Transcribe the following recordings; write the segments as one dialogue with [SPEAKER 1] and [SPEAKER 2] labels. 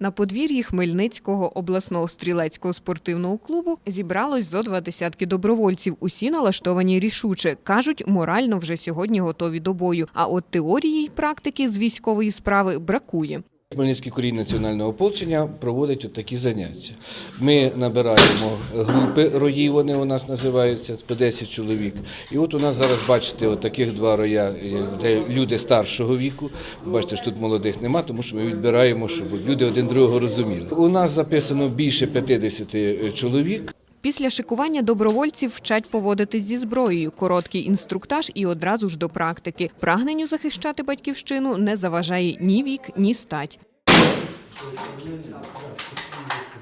[SPEAKER 1] На подвір'ї Хмельницького обласного стрілецького спортивного клубу зібралось зо два десятки добровольців. Усі налаштовані рішуче. Кажуть, морально вже сьогодні готові до бою. А от теорії й практики з військової справи бракує.
[SPEAKER 2] Хмельницький корінь національного ополчення проводить такі заняття. Ми набираємо групи роїв, вони у нас називаються по 10 чоловік. І от у нас зараз бачите, от таких два роя, де люди старшого віку. Бачите, що тут молодих нема, тому що ми відбираємо, щоб люди один другого розуміли. У нас записано більше 50 чоловік.
[SPEAKER 1] Після шикування добровольців вчать поводитись зі зброєю. Короткий інструктаж і одразу ж до практики. Прагненню захищати батьківщину не заважає ні вік, ні стать.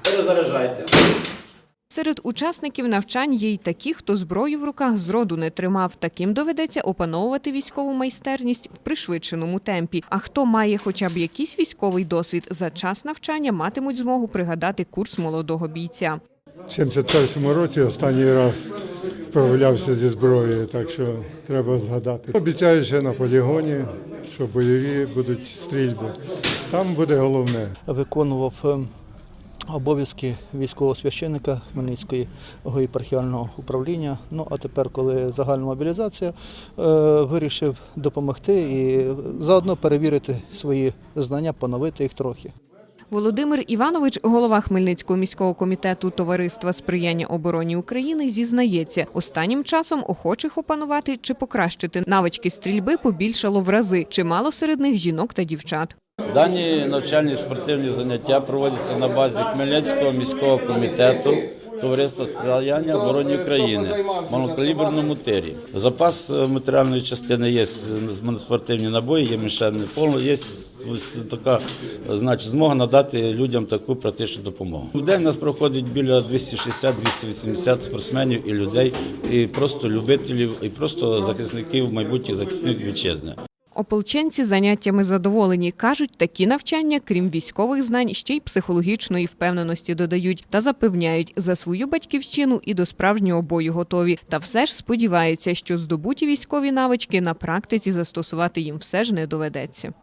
[SPEAKER 3] Перезаряджайте.
[SPEAKER 1] Серед учасників навчань є й такі, хто зброю в руках зроду не тримав. Таким доведеться опановувати військову майстерність в пришвидшеному темпі. А хто має хоча б якийсь військовий досвід, за час навчання матимуть змогу пригадати курс молодого бійця.
[SPEAKER 4] В 71-му році останній раз вправлявся зі зброєю, так що треба згадати. Обіцяю ще на полігоні, що бойові будуть стрільби. Там буде головне.
[SPEAKER 5] виконував е, обов'язки військового священника Хмельницького єпархіального управління. Ну а тепер, коли загальна мобілізація, е, вирішив допомогти і заодно перевірити свої знання, поновити їх трохи.
[SPEAKER 1] Володимир Іванович, голова Хмельницького міського комітету Товариства сприяння обороні України, зізнається, останнім часом охочих опанувати чи покращити навички стрільби побільшало в рази. Чимало серед них жінок та дівчат.
[SPEAKER 3] Дані навчальні спортивні заняття проводяться на базі Хмельницького міського комітету Товариства сприяння обороні України в малокаліберному тирі. Запас е, матеріальної частини є з- спортивні набої, є мішені повно, є така значить, змога надати людям таку практичну допомогу. В день у нас проходить біля 260-280 спортсменів і людей, і просто любителів, і просто захисників, майбутніх захисників вітчизни.
[SPEAKER 1] Ополченці заняттями задоволені. Кажуть, такі навчання, крім військових знань, ще й психологічної впевненості додають та запевняють, за свою батьківщину і до справжнього бою готові. Та все ж сподіваються, що здобуті військові навички на практиці застосувати їм все ж не доведеться.